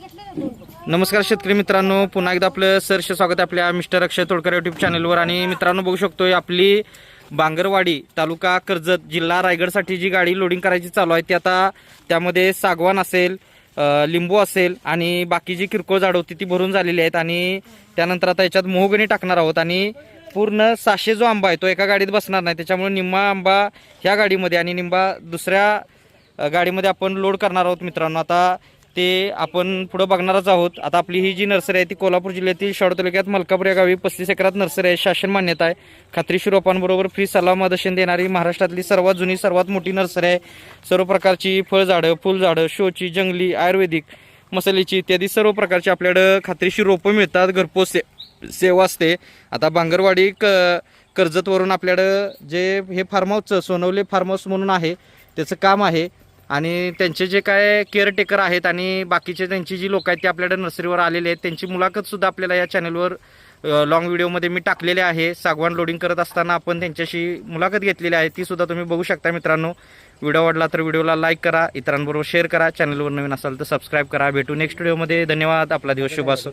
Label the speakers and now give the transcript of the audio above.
Speaker 1: नमस्कार शेतकरी मित्रांनो पुन्हा एकदा आपलं सरसे स्वागत आहे आपल्या मिस्टर अक्षय तोडकर युट्यूब चॅनलवर आणि मित्रांनो बघू शकतोय आपली बांगरवाडी तालुका कर्जत जिल्हा रायगडसाठी जी गाडी लोडिंग करायची चालू आहे ती आता त्यामध्ये सागवान असेल लिंबू असेल आणि बाकी जी किरकोळ झाडं होती ती भरून झालेली आहेत आणि त्यानंतर आता याच्यात मोहगणी टाकणार आहोत आणि पूर्ण सहाशे जो आंबा आहे तो एका गाडीत बसणार नाही. त्याच्यामुळे निम्मा आंबा ह्या गाडीमध्ये आणि निंबा दुसऱ्या गाडीमध्ये आपण लोड करणार आहोत मित्रांनो. आता ते आपण पुढं बघणारच आहोत. आता आपली ही जी नर्सरी आहे ती कोल्हापूर जिल्ह्यातील शाड तालुक्यात मलकापूर या गावी पस्तीस एकरात नर्सरी आहे. शासन मान्यता आहे. खात्रीशीर रोपांबरोबर फ्री सल्ला मदर्शन देणारी महाराष्ट्रातली सर्वात जुनी सर्वात मोठी नर्सरी आहे. सर्व प्रकारची फळझाडं फुलझाडं शोची जंगली आयुर्वेदिक मसाल्याची इत्यादी सर्व प्रकारची आपल्याकडं खात्रीशीर रोपं मिळतात. घरपोच से सेवा असते. आता बांगरवाडी क कर्जतवरून आपल्याकडं जे हे फार्म हाऊसचं सोनवले फार्म हाऊस म्हणून आहे त्याचं काम आहे. आणि त्यांचे जे काय केअरटेकर आहेत आणि बाकीचे त्यांची जी लोक आहेत ते आपल्याकडे नर्सरीवर आलेले आहेत त्यांची मुलाखत सुद्धा आपल्याला या चॅनलवर लॉंग व्हिडिओमध्ये मी टाकलेले आहे. सागवान लोडिंग करत असताना आपण त्यांच्याशी मुलाखत घेतलेली आहे. ती सुद्धा तुम्ही बघू शकता मित्रांनो. व्हिडिओ आवडला तर व्हिडिओला लाईक करा इतरांबरोबर शेअर करा. चॅनलवर नवीन असाल तर सबस्क्राईब करा. भेटू नेक्स्ट व्हिडिओमध्ये धन्यवाद. आपला दिवस शुभ असो.